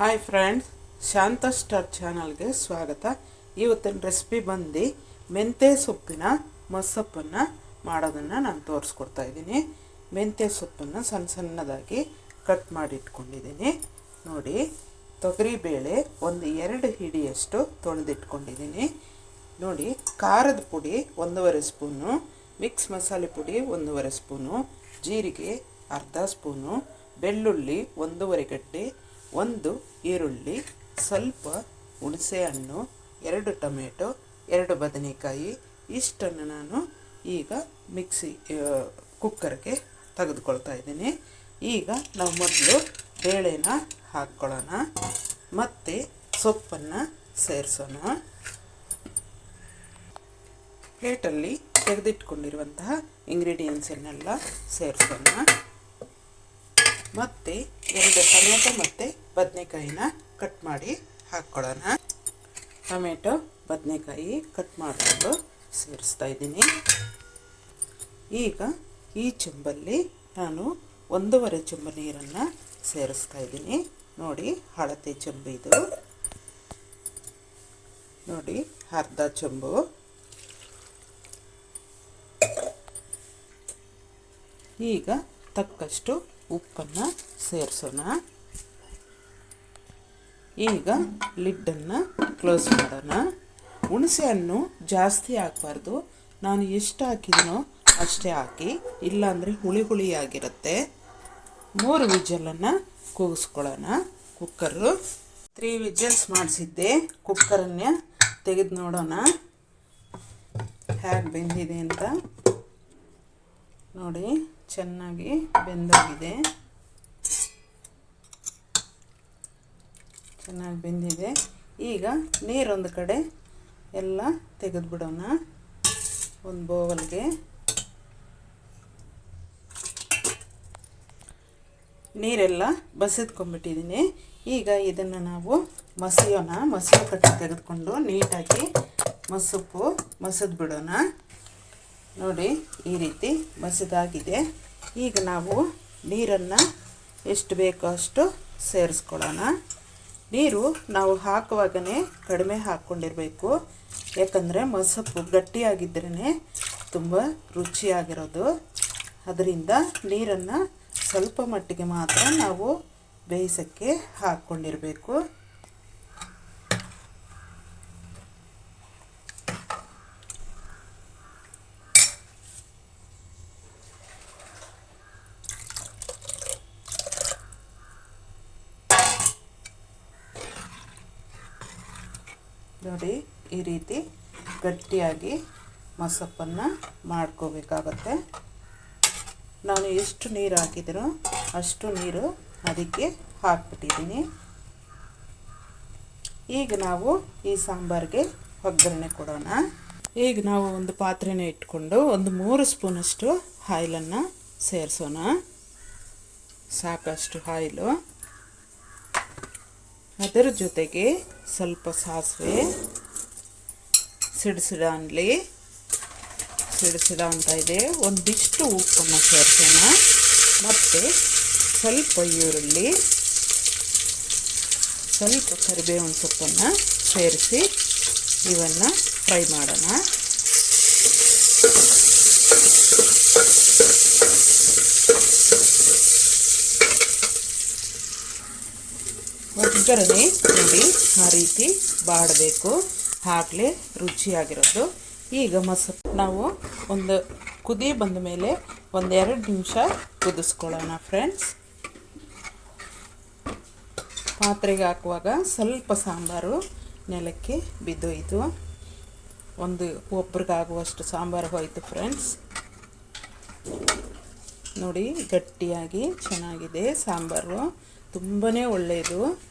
Hi friends ಶಾಂತ star ಚಾನಲ್ಗೆ ಸ್ವಾಗತ. ಇವತ್ತಿನ ರೆಸಿಪಿ ಬಂದು ಮೆಂತ್ಯ ಸೊಪ್ಪಿನ ಮೊಸಪ್ಪನ್ನು ಮಾಡೋದನ್ನು ನಾನು ತೋರಿಸ್ಕೊಡ್ತಾ ಇದ್ದೀನಿ. ಮೆಂತ್ಯ ಸೊಪ್ಪನ್ನು ಸಣ್ಣ ಸಣ್ಣದಾಗಿ ಕಟ್ ಮಾಡಿಟ್ಕೊಂಡಿದ್ದೀನಿ ನೋಡಿ ತೊಗರಿಬೇಳೆ ಒಂದು ಎರಡು ಹಿಡಿಯಷ್ಟು ತೊಳೆದಿಟ್ಕೊಂಡಿದ್ದೀನಿ. ನೋಡಿ, ಖಾರದ ಪುಡಿ ಒಂದೂವರೆ ಸ್ಪೂನು ಮಿಕ್ಸ್ ಮಸಾಲೆ ಪುಡಿ ಒಂದೂವರೆ ಸ್ಪೂನು, ಜೀರಿಗೆ ಅರ್ಧ ಸ್ಪೂನು, ಬೆಳ್ಳುಳ್ಳಿ ಒಂದೂವರೆ ಗಡ್ಡೆ ಒಂದು ಈರುಳ್ಳಿ, ಸ್ವಲ್ಪ ಹುಣಸೆ ಹಣ್ಣು ಎರಡು ಟೊಮೆಟೊ, ಎರಡು ಬದನೆಕಾಯಿ, ಇಷ್ಟನ್ನು ನಾನು ಈಗ ಮಿಕ್ಸಿ ಕುಕ್ಕರ್ಗೆ ತೆಗೆದುಕೊಳ್ತಾ ಇದ್ದೀನಿ. ಈಗ ನಾವು ಮೊದಲು ಬೇಳೆನ ಹಾಕ್ಕೊಳ್ಳೋಣ. ಮತ್ತು ಸೊಪ್ಪನ್ನು ಸೇರಿಸೋಣ. ಪ್ಲೇಟಲ್ಲಿ ತೆಗೆದಿಟ್ಕೊಂಡಿರುವಂತಹ ಇಂಗ್ರೀಡಿಯೆಂಟ್ಸನ್ನೆಲ್ಲ ಸೇರಿಸೋಣ. ಮತ್ತು ಎರಡು ಟೊಮೆಟೊ ಮತ್ತು ಬದನೆಕಾಯಿನ ಕಟ್ ಮಾಡಿ ಹಾಕ್ಕೊಳ್ಳೋಣ. ಟೊಮೆಟೊ, ಬದನೆಕಾಯಿ ಕಟ್ ಮಾಡಿಕೊಂಡು ಸೇರಿಸ್ತಾ ಇದ್ದೀನಿ. ಈಗ ಈ ಚೆಂಬಲ್ಲಿ ನಾನು ಒಂದೂವರೆ ಚೆಂಬು ನೀರನ್ನು ಸೇರಿಸ್ತಾ ಇದ್ದೀನಿ. ನೋಡಿ ಹಳತೆ ಚೆಂಬು ಇದು. ನೋಡಿ, ಅರ್ಧ ಚೆಂಬು. ಈಗ ತಕ್ಕಷ್ಟು ಉಪ್ಪನ್ನು ಸೇರಿಸೋಣ. ಈಗ ಲಿಡ್ಡನ್ನು ಕ್ಲೋಸ್ ಮಾಡೋಣ. ಹುಣಸೆ ಹಣ್ಣು ಜಾಸ್ತಿ ಹಾಕಬಾರ್ದು ನಾನು ಎಷ್ಟು ಹಾಕಿದನೋ ಅಷ್ಟೇ ಹಾಕಿ, ಇಲ್ಲಾಂದರೆ ಹುಳಿ ಹುಳಿ ಆಗಿರುತ್ತೆ. ಮೂರು ವಿಜಲನ್ನು ಕೂಗಿಸ್ಕೊಳ್ಳೋಣ. ಕುಕ್ಕರು ತ್ರೀ ವಿಜಲ್ಸ್ ಮಾಡಿಸಿದ್ದೆ. ಕುಕ್ಕರನ್ನೇ ತೆಗೆದು ನೋಡೋಣ. ಹೇಗೆ ಬೆಂದಿದೆ ಅಂತ. ನೋಡಿ, ಚೆನ್ನಾಗಿ ಬೆಂದೋಗಿದೆ. ಚೆನ್ನಾಗಿ ಬೆಂದಿದೆ. ಈಗ ನೀರೊಂದು ಕಡೆ ಎಲ್ಲ ತೆಗೆದುಬಿಡೋಣ. ಒಂದು ಬೋವಲ್ಗೆ ನೀರೆಲ್ಲ ಬಸಿದ್ಕೊಂಡ್ಬಿಟ್ಟಿದ್ದೀನಿ ಈಗ ಇದನ್ನು ನಾವು ಮಸಿಯೋಣ. ಮಸಿಯೋ ಕಟ್ಟಿ ತೆಗೆದುಕೊಂಡು ನೀಟಾಗಿ ಮಸಪ್ಪು ಮಸಿದ್ಬಿಡೋಣ. ನೋಡಿ, ಈ ರೀತಿ ಮಸಿದಾಗಿದೆ. ಈಗ ನಾವು ನೀರನ್ನು ಎಷ್ಟು ಬೇಕೋ ಅಷ್ಟು ಸೇರಿಸ್ಕೊಳ್ಳೋಣ. ನೀರು ನಾವು ಹಾಕುವಾಗನೇ ಕಡಿಮೆ ಹಾಕ್ಕೊಂಡಿರಬೇಕು. ಯಾಕಂದರೆ ಮಸಪ್ಪು ಗಟ್ಟಿಯಾಗಿದ್ರೇ ತುಂಬ ರುಚಿಯಾಗಿರೋದು. ಅದರಿಂದ ನೀರನ್ನು ಸ್ವಲ್ಪ ಮಟ್ಟಿಗೆ ಮಾತ್ರ ನಾವು ಬೇಯಿಸೋಕ್ಕೆ ಹಾಕ್ಕೊಂಡಿರಬೇಕು. ನೋಡಿ, ಈ ರೀತಿ ಗಟ್ಟಿಯಾಗಿ ಮಸಪ್ಪನ್ನು ಮಾಡ್ಕೋಬೇಕಾಗತ್ತೆ. ನಾನು ಎಷ್ಟು ನೀರು ಹಾಕಿದ್ರು ಅಷ್ಟು ನೀರು ಅದಕ್ಕೆ ಹಾಕ್ಬಿಟ್ಟಿದ್ದೀನಿ. ಈಗ ನಾವು ಈ ಸಾಂಬಾರಿಗೆ ಒಗ್ಗರಣೆ ಕೊಡೋಣ. ಈಗ ನಾವು ಒಂದು ಪಾತ್ರೆನ ಇಟ್ಕೊಂಡು ಒಂದು ಮೂರು ಸ್ಪೂನಷ್ಟು ಆಯಿಲನ್ನು ಸೇರಿಸೋಣ. ಸಾಕಷ್ಟು ಆಯಿಲು ಅದರ ಜೊತೆಗೆ ಸ್ವಲ್ಪ ಸಾಸಿವೆ, ಸಿಡಿಸಿಡ ಸಿಡಿಸಿಡ ಅಂತ ಇದೆ. ಒಂದಿಷ್ಟು ಉಪ್ಪನ್ನು ಸೇರಿಸೋಣ. ಮತ್ತು ಸ್ವಲ್ಪ ಈರುಳ್ಳಿ, ಸ್ವಲ್ಪ ಕರಿಬೇವಿನ ಸೊಪ್ಪನ್ನು ಸೇರಿಸಿ ಇವನ್ನು ಫ್ರೈ ಮಾಡೋಣ. ಒಗ್ಗರಣೆ ನೋಡಿ ಆ ರೀತಿ ಬಾಡಬೇಕು. ಆಗಲೇ ರುಚಿಯಾಗಿರೋದು. ಈಗ ಮಸ, ನಾವು ಒಂದು ಕುದಿ ಬಂದ ಮೇಲೆ ಒಂದೆರಡು ನಿಮಿಷ ಕುದಿಸ್ಕೊಳ್ಳೋಣ ಫ್ರೆಂಡ್ಸ್ ಪಾತ್ರೆಗೆ ಹಾಕುವಾಗ ಸ್ವಲ್ಪ ಸಾಂಬಾರು ನೆಲಕ್ಕೆ ಬಿದ್ದೋಯ್ತು. ಒಂದು ಒಬ್ರಿಗಾಗುವಷ್ಟು ಸಾಂಬಾರು ಹೋಯಿತು ಫ್ರೆಂಡ್ಸ್ ನೋಡಿ ಗಟ್ಟಿಯಾಗಿ ಚೆನ್ನಾಗಿದೆ ಸಾಂಬಾರು. ತುಂಬಾ ಒಳ್ಳೆಯದು.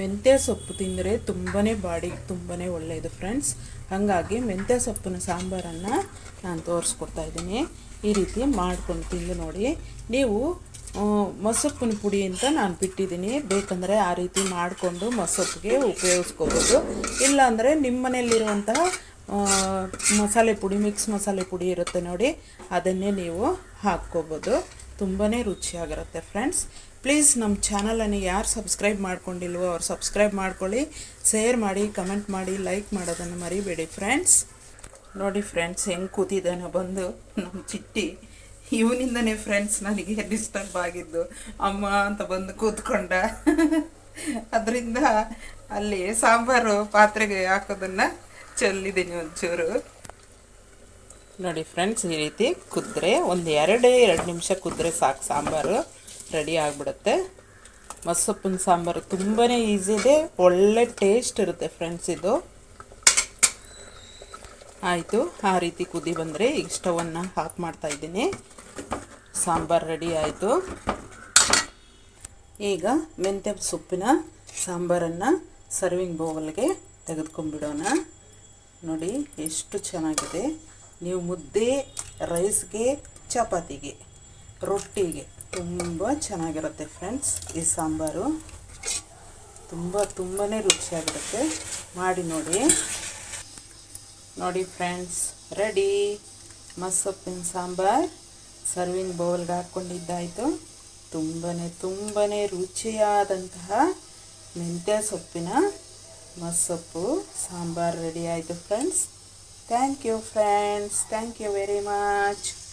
ಮೆಂತ್ಯ ಸೊಪ್ಪು ತಿಂದರೆ ತುಂಬಾ ಬಾಡಿಗೆ ತುಂಬಾ ಒಳ್ಳೆಯದು ಫ್ರೆಂಡ್ಸ್ ಹಾಗಾಗಿ ಮೆಂತ್ಯ ಸೊಪ್ಪಿನ ಸಾಂಬಾರನ್ನು ನಾನು ತೋರಿಸ್ಕೊಡ್ತಾ ಇದ್ದೀನಿ. ಈ ರೀತಿ ಮಾಡ್ಕೊಂಡು ತಿಂದು ನೋಡಿ. ನೀವು ಮೊಸೊಪ್ಪಿನ ಪುಡಿ ಅಂತ ನಾನು ಬಿಟ್ಟಿದ್ದೀನಿ. ಬೇಕಂದರೆ ಆ ರೀತಿ ಮಾಡಿಕೊಂಡು ಮೊಸೊಪ್ಪಿಗೆ ಉಪಯೋಗಿಸ್ಕೋಬೋದು. ಇಲ್ಲಾಂದರೆ ನಿಮ್ಮ ಮನೆಯಲ್ಲಿರುವಂತಹ ಮಸಾಲೆ ಪುಡಿ ಮಿಕ್ಸ್ ಮಸಾಲೆ ಪುಡಿ ಇರುತ್ತೆ ನೋಡಿ. ಅದನ್ನೇ ನೀವು ಹಾಕ್ಕೋಬೋದು. ತುಂಬಾ ರುಚಿಯಾಗಿರುತ್ತೆ ಫ್ರೆಂಡ್ಸ್ ಪ್ಲೀಸ್ ನಮ್ಮ ಚಾನಲನ್ನು ಯಾರು ಸಬ್ಸ್ಕ್ರೈಬ್ ಮಾಡ್ಕೊಂಡಿಲ್ವೋ ಅವ್ರು ಸಬ್ಸ್ಕ್ರೈಬ್ ಮಾಡ್ಕೊಳ್ಳಿ, ಶೇರ್ ಮಾಡಿ, ಕಮೆಂಟ್ ಮಾಡಿ, ಲೈಕ್ ಮಾಡೋದನ್ನು ಮರಿಬೇಡಿ ಫ್ರೆಂಡ್ಸ್. ನೋಡಿ ಫ್ರೆಂಡ್ಸ್, ಹೆಂಗೆ ಕೂತಿದ್ದಾನೆ ಬಂದು ನಮ್ಮ ಚಿಟ್ಟಿ. ಇವನಿಂದನೇ ಫ್ರೆಂಡ್ಸ್ ನನಗೆ ಡಿಸ್ಟರ್ಬ್ ಆಗಿದ್ದು. ಅಮ್ಮ ಅಂತ ಬಂದು ಕೂತ್ಕೊಂಡ. ಅದರಿಂದ ಅಲ್ಲಿ ಸಾಂಬಾರು ಪಾತ್ರೆಗೆ ಹಾಕೋದನ್ನು ಚೆಲ್ಲಿದ್ದೀನಿ ಒಂಚೂರು. ನೋಡಿ ಫ್ರೆಂಡ್ಸ್, ಈ ರೀತಿ ಕುದ್ರೆ ಒಂದು ಎರಡೇ ಎರಡು ನಿಮಿಷ ಕುದ್ರೆ ಸಾಕು ಸಾಂಬಾರು. ರೆಡಿ ಆಗಿಬಿಡುತ್ತೆ. ಮಸ್ಸೊಪ್ಪಿನ ಸಾಂಬಾರು ತುಂಬಾ ಈಸಿ ಇದೆ. ಒಳ್ಳೆ ಟೇಸ್ಟ್ ಇರುತ್ತೆ ಫ್ರೆಂಡ್ಸ್ ಇದು. ಆಯಿತು, ಆ ರೀತಿ ಕುದಿ ಬಂದರೆ ಈಗ ಸ್ಟವನ್ನು ಆಫ್ ಮಾಡ್ತಾ ಇದ್ದೀನಿ. ಸಾಂಬಾರು ರೆಡಿ ಆಯಿತು. ಈಗ ಮೆಂತ್ಯ ಸೊಪ್ಪಿನ ಸಾಂಬಾರನ್ನು ಸರ್ವಿಂಗ್ ಬೌಲ್ಗೆ ತೆಗೆದುಕೊಂಡ್ಬಿಡೋಣ. ನೋಡಿ, ಎಷ್ಟು ಚೆನ್ನಾಗಿದೆ. ನೀವು ಮುದ್ದೆ ರೈಸ್ಗೆ ಚಪಾತಿಗೆ, ರೊಟ್ಟಿಗೆ. ತುಂಬ ಚೆನ್ನಾಗಿರುತ್ತೆ ಫ್ರೆಂಡ್ಸ್ ಈ ಸಾಂಬಾರು. ತುಂಬ ತುಂಬಾ ರುಚಿಯಾಗಿರುತ್ತೆ. ಮಾಡಿ ನೋಡಿ. ನೋಡಿ ಫ್ರೆಂಡ್ಸ್, ರೆಡಿ. ಮಸ್ಸೊಪ್ಪಿನ ಸಾಂಬಾರು ಸರ್ವಿಂಗ್ ಬೌಲ್ಗೆ ಹಾಕ್ಕೊಂಡಿದ್ದಾಯಿತು. ತುಂಬಾ ತುಂಬಾ ರುಚಿಯಾದಂತಹ ಮೆಂತ್ಯ ಸೊಪ್ಪಿನ ಮಸ್ಸೊಪ್ಪು, ಸಾಂಬಾರು ರೆಡಿ ಆಯಿತು friends. Thank you friends. Thank you very much.